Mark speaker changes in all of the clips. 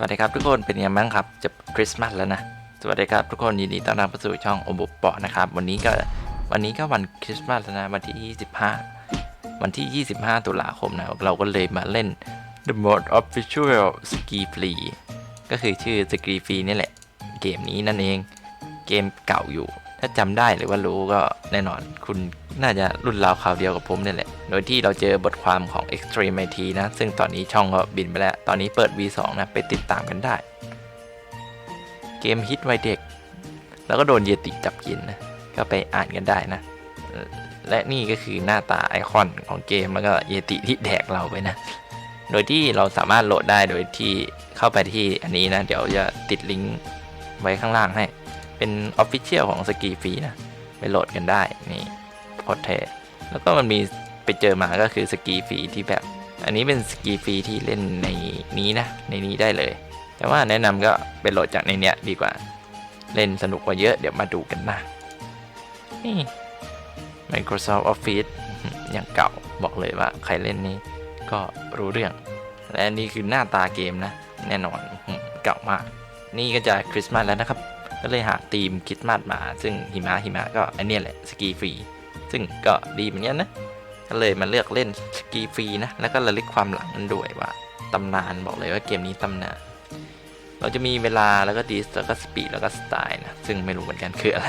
Speaker 1: สวัสดีครับทุกคนเป็นยังไงบ้างครับจะคริสต์มาสแล้วนะสวัสดีครับทุกคนยินดีต้อนรับเข้าสู่ช่องโอบุปเปาะนะครับวันนี้ก็วันนี้ก็วันคริสต์มาสแล้วนะวันที่ 25 วันที่ 25 ตุลาคมนะเราก็เลยมาเล่น The Mode Official Ski Free ก็คือชื่อ Ski Free นี่แหละเกมนี้นั่นเองเกมเก่าอยู่ ถ้าจำได้หรือว่ารู้ก็แน่นอนคุณน่าจะรุ่นราวคราวเดียวกับผมนี่แหละ โดยที่เราเจอบทความของ Extreme IT นะ ซึ่งตอนนี้ช่องก็บินไปแล้ว ตอนนี้เปิด V2 นะ ไปติดตามกันได้ เกมฮิตวัยเด็ก แล้วก็โดนเยติจับกินนะ ก็ไปอ่านกันได้นะ และนี่ก็คือหน้าตาไอคอนของเกมแล้วก็เยติที่แดกเราไปนะ โดยที่เราสามารถโหลดได้โดยที่เข้าไปที่อันนี้นะ เดี๋ยวจะติดลิงก์ไว้ข้างล่างให้ เป็นออฟฟิเชียลของสกีฟรีนะ ไปโหลดกันได้ นี่โคตรเทแล้วก็มันมี ไปเจอมาก็คือสกีฟรีที่แบบ อันนี้เป็นสกีฟรีที่เล่นในนี้นะ ในนี้ได้เลย แต่ว่าแนะนำก็ไปโหลดจากในเนี้ยดีกว่า เล่นสนุกกว่าเยอะเดี๋ยวมาดูกันนะนี่ Microsoft Office อย่างเก่าบอกเลยว่าใครเล่นนี้ก็รู้เรื่อง และนี่คือหน้าตาเกมนะ แน่นอนเก่ามาก นี่ก็จะคริสต์มาสแล้วนะครับก็เลยหาธีมคริสต์มาสมา ซึ่งหิมะหิมะก็อันนี้แหละสกีฟรี ซึ่งก็ดีเหมือนกันนะ ก็เลยมาเลือกเล่นสกีฟรีนะ แล้วก็ระลึกความหลังกันด้วยว่าตำนานบอกเลยว่าเกมนี้ตำนาน เราจะมีเวลาแล้วก็ดิสแล้วก็สปีดแล้วก็สไตล์นะ ซึ่งไม่รู้เหมือนกันคืออะไร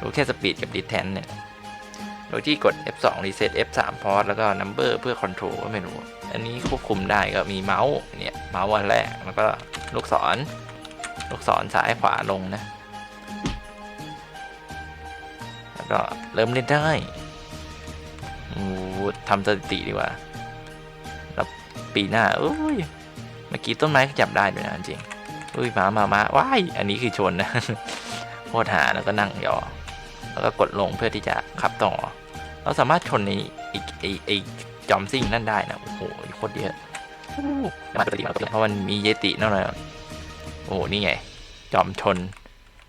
Speaker 1: รู้แค่สปีดกับดิสแทนเนี่ย โดยที่กด F2 reset F3 พอสแล้วก็ number เพื่อ control ก็ไม่รู้ อันนี้ควบคุมได้ก็มีเมาส์เนี่ย เมาส์อันแรกแล้วก็ลูกศร ลูกศรซ้ายขวาลงนะ แล้วก็เริ่มเล่นได้ ทำสถิติดีกว่าแล้วปีหน้าอุ้ยเมื่อกี้ต้นไม้ขยับได้ด้วยนะจริงอุ้ยมามามาว้ายอันนี้คือชนนะโคตรหาแล้วก็นั่งยอ แล้วก็กดลงเพื่อที่จะขับต่อ เราสามารถชนในอ้ไอ้ไอ้จอมซิ่งนั่นได้นะโอ้โหโคตรเยอะมาติมาปกติเพราะมันมีเยตินั่นเลยโอ้โหนี่ไง จอมชน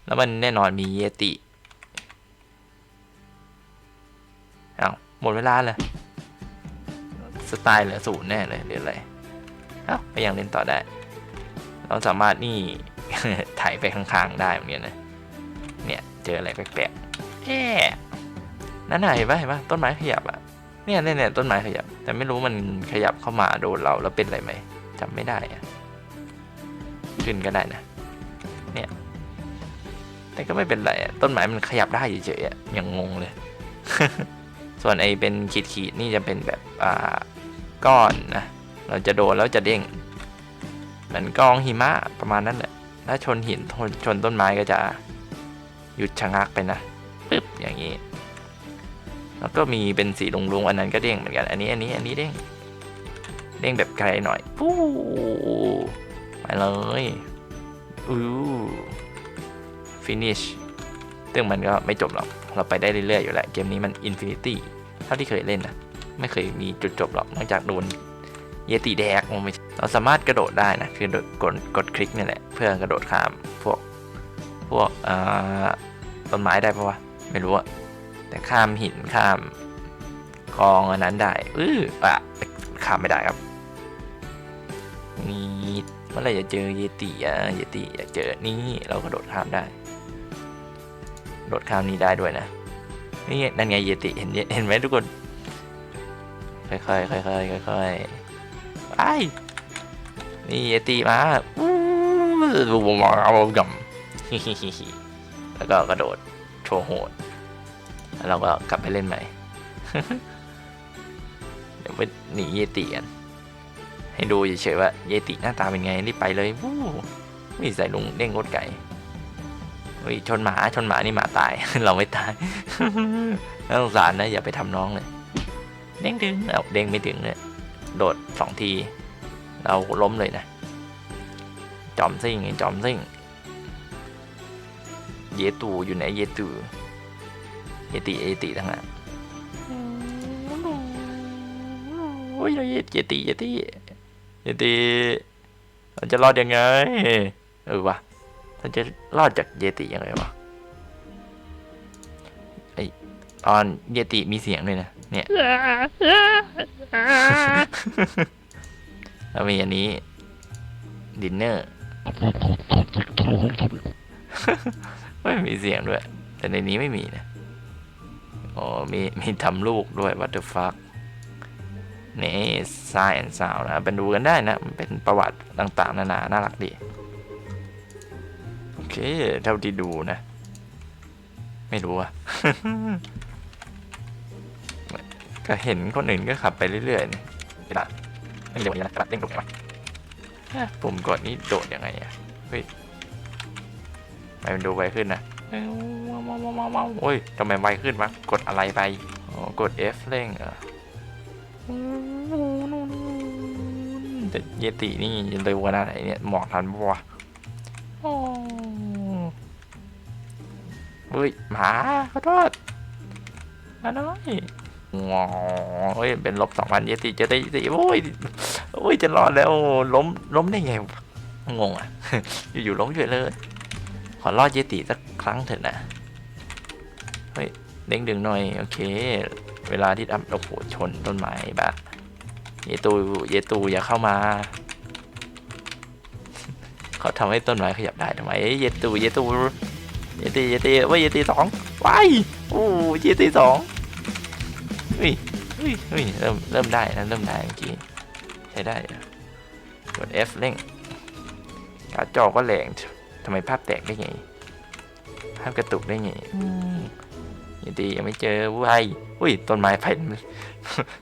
Speaker 1: แล้วมันแน่นอนมีเยติ หมดเวลาเลยสไตล์เหลือศูนย์แน่เลยหรืออะไรเอ้าก็ยังเล่นต่อได้ เราสามารถนี่ถ่ายไปข้างๆ ได้เหมือนกันนะเนี่ยเจออะไรแปลกๆแอ่นั่นน่ะเห็นปะเห็นปะต้นไม้ขยับอะเนี่ยเนี่ยเนี่ยต้นไม้ขยับ แต่ไม่รู้มันขยับเข้ามาโดนเราแล้วเป็นอะไรไหมจำไม่ได้อะขึ้นก็ได้นะเนี่ยแต่ก็ไม่เป็นไรต้นไม้มันขยับได้เฉยๆอะยังงงเลย ส่วนไอเป็นขีดๆนี่จะเป็นแบบอ่าก้อนนะ เราจะโดนแล้วจะเด้ง เหมือนกองหิมะประมาณนั้นแหละ ถ้าชนหินชนชนต้นไม้ก็จะหยุดชะงักไปนะปึ๊บอย่างนี้ แล้วก็มีเป็นสีลุงๆอันนั้นก็เด้งเหมือนกัน อันนี้อันนี้อันนี้เด้ง เด้งแบบไกลหน่อยปู้ไปเลยอู้ฟินิช ซึ่งมันก็ไม่จบหรอก เราไปได้เรื่อยๆอยู่แหละ เกมนี้มันอินฟินิตี้เท่าที่เคยเล่นนะไม่เคยมีจุดจบหรอก นอกจากโดนเยติแดกมันไม่ใช่เราสามารถกระโดดได้นะ คือกดกดคลิกนี่แหละ เพื่อกระโดดข้ามพวกพวกต้นไม้ได้ปะวะ ไม่รู้อะแต่ข้ามหินข้ามกองอันนั้นได้อื้ออะข้ามไม่ได้ครับนี่เมื่อไรจะเจอเยติอะเยติอยากเจอนี่เรากระโดดข้ามได้ โดดข้ามนี้ได้ด้วยนะนี่นั่นไงเยติเห็นเห็นไหมทุกคน ค่อยๆค่อยๆค่อยๆไปนี่เยติมาอู้วมาเอากำแล้วก็กระโดดโชว์โหดแล้วเราก็กลับไปเล่นใหม่ เดี๋ยวไปหนีเยติกันให้ดูเฉยๆว่าเยติหน้าตาเป็นไงรีบไปเลยวู้มีใส่ลุงเด้งรถไก่ เฮ้ยชนหมาชนหมานี่หมาตาย เราไม่ตายน่าสงสารนะอย่าไปทำน้องเลยเด้งดึงเอาเด้งไม่ถึงเลยโดดสองที เราล้มเลยนะ จอมซิ่งไงจอมซิ่ง เยตูอยู่ไหนเยตูเยติเยติทั้งนั้นโอ้ยเยเยติเยติเยติเราจะรอดยังไงเออวะ เราจะรอดจากเยติยังไงวะไอตอนเยติมีเสียงด้วยนะเนี่ย แล้วมีอันนี้ดินเนอร์ไม่มีเสียงด้วย แต่ในนี้ไม่มีนะอ๋อมีมีทำลูกด้วย what the fuck นี่ science sound นะเป็นดูกันได้นะ มันเป็นประวัติต่างๆ นานา น่ารักดีโอ เค เท่าที่ดูนะ ไม่รู้อะก็เห็นคนอื่นก็ขับไปเรื่อยๆนี่เวลาไม่เร็วนี้นะกระเด้งลงไปปุ่มกดนี้โดดยังไงอะเฮ้ยทำไมมันดูไวขึ้นนะเอ้ยว้าวว้าวว้าวว้าวว้าวโอ้ยทำไมไวขึ้นวะกดอะไรไปอ๋อกด F เร่งเหรอแต่เยตินี่เร็วขนาดไหนเนี่ยหมอกทันปะวะ เฮ้ยหมาขอโทษมาน้อยงอเฮ้ยเป็นลบสองพันเยติจะได้เยติโอ้ยโอ้ยจะรอดแล้วล้มล้มได้ไงงงอะ อยู่ๆล้มเฉยเลย ขอรอดเยติสักครั้งเถอะนะเฮ้ยเด้งดึงหน่อยโอเค เวลาที่ทำโอ้โหชนต้นไม้บะเยตูเยตูอย่าเข้ามาเขาทำให้ต้นไม้ขยับได้ทำไมเอ้ยเยตู เยตูเยตีเยตีว่าเยตีสองว้ายโอ้เยตีสองเฮ้ยเฮ้ยเฮ้ยเริ่มเริ่มได้นะเริ่มได้เมื่อกี้ใช้ได้อะกด F เร่งการ์ดจอก็แรงทำไมภาพแตกได้ไงภาพกระตุกได้ไงอืมยังดียังไม่เจอวายอุ้ยต้นไม้ไฟ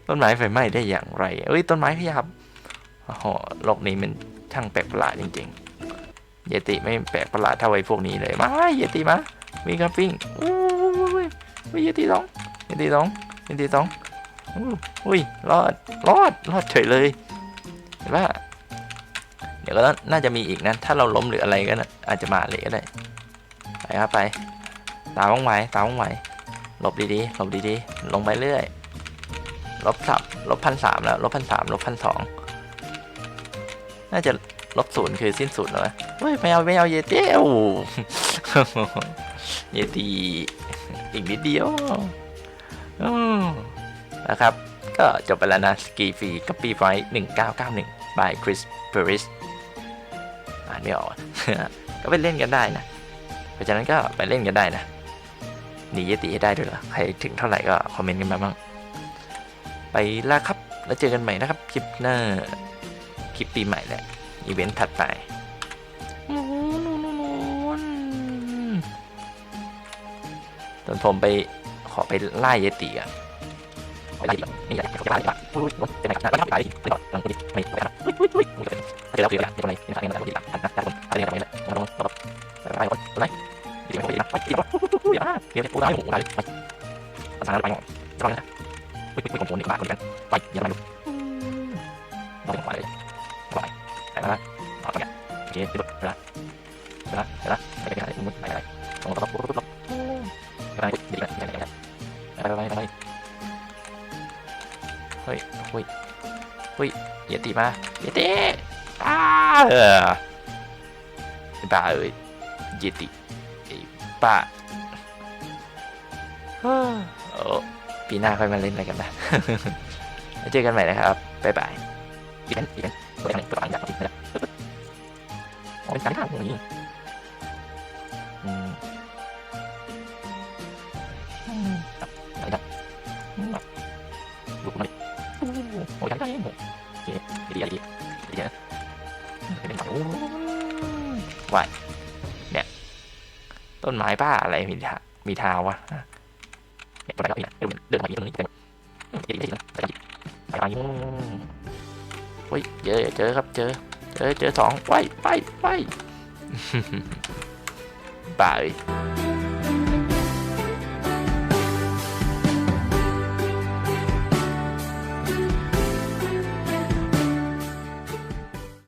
Speaker 1: ต้นไม้ไฟไหม้ได้อย่างไรเอ้ยต้นไม้ขยับโอ้โหโลกนี้มันช่างแปลกประหลาดจริง ๆ เยติไม่แปลกประหลาดเท่าไอ้พวกนี้เลยมาเยติมามีกราฟิ้งอุ้ยอุ้ยเยติสองเยติสองเยติสองอู้อุ้ยรอดรอดรอดเฉยเลยเห็นว่าเดี๋ยวก็น่าจะมีอีกนะ ถ้าเราล้มหรืออะไรก็นะอาจจะมาเลยก็ได้ไปครับไปตามว่องไวตามว่องไวหลบดีๆหลบดีๆลงไปเรื่อยลบสามลบพันสามแล้วลบพันสามลบพันสองน่าจะ ลบศูนย์คือสิ้นสุดแล้วนะเฮ้ยไม่เอาไม่เอาเยเตี้ยวเยตีอีกนิดเดียวนะครับ ก็จบไปแล้วนะสกีฟรีกับปีไฟหนึ่งเก้าเก้าหนึ่ง by Chris Paris อ่านไม่ออกก็ไปเล่นกันได้นะ เพราะฉะนั้นก็ไปเล่นกันได้นะหนีเยติให้ได้ด้วยเหรอใครถึงเท่าไหร่ก็คอมเมนต์กันมาบ้างไปละครับ แล้วเจอกันใหม่นะครับ คลิปหน้า คลิปปีใหม่แหละ อีเวนต์ถัดไปตอนผมไปขอไปไล่เยติอะไปไล่นี่อยากจะไล่ปะอุ้ยเป็นไงนะไล่ไล่ไปก่อนลังคนไม่ไปนะอุ้ยอุ้ยอุ้ยถ้าเกิดเราคืออะไรเป็นอะไรเป็นอะไรเป็นอะไรเป็นอะไรนะคนอะไรอะไรเลยลองลองไปไปคนไหนดีไหมดีนะไปดีป่ะเดี๋ยวเดี๋ยวกูไล่หมูไล่ไปภาษาอะไรไปงงจะไปนะ ติมาเยติอ้าเออบ้าเอ้ยเยติไอ้บ้าโอ้ปีหน้าค่อยมาเล่นอะไรกันนะเจอกันใหม่นะครับ บ๊ายบายอีกันอีกันเปิดอะไรเปิดอะไรอย่างนี้นะอ๋อเป็นการทำอย่างนี้อืมอืมอะไรนะอืมดูหน่อยโอ้โหโอ้ยได้โอ้โอเค ดีดีดีนะเป็นโอ้วายเนี่ย ต้นไม้ป้าอะไรมีทามีทาวะเนี่ยตัวไหนก็อีกนะเดินมาอีกตรงนี้เต็มดีดีนะไปไปไปเฮ้ยเจอเจอครับเจอ เจอเจอสองไปไปไปบาย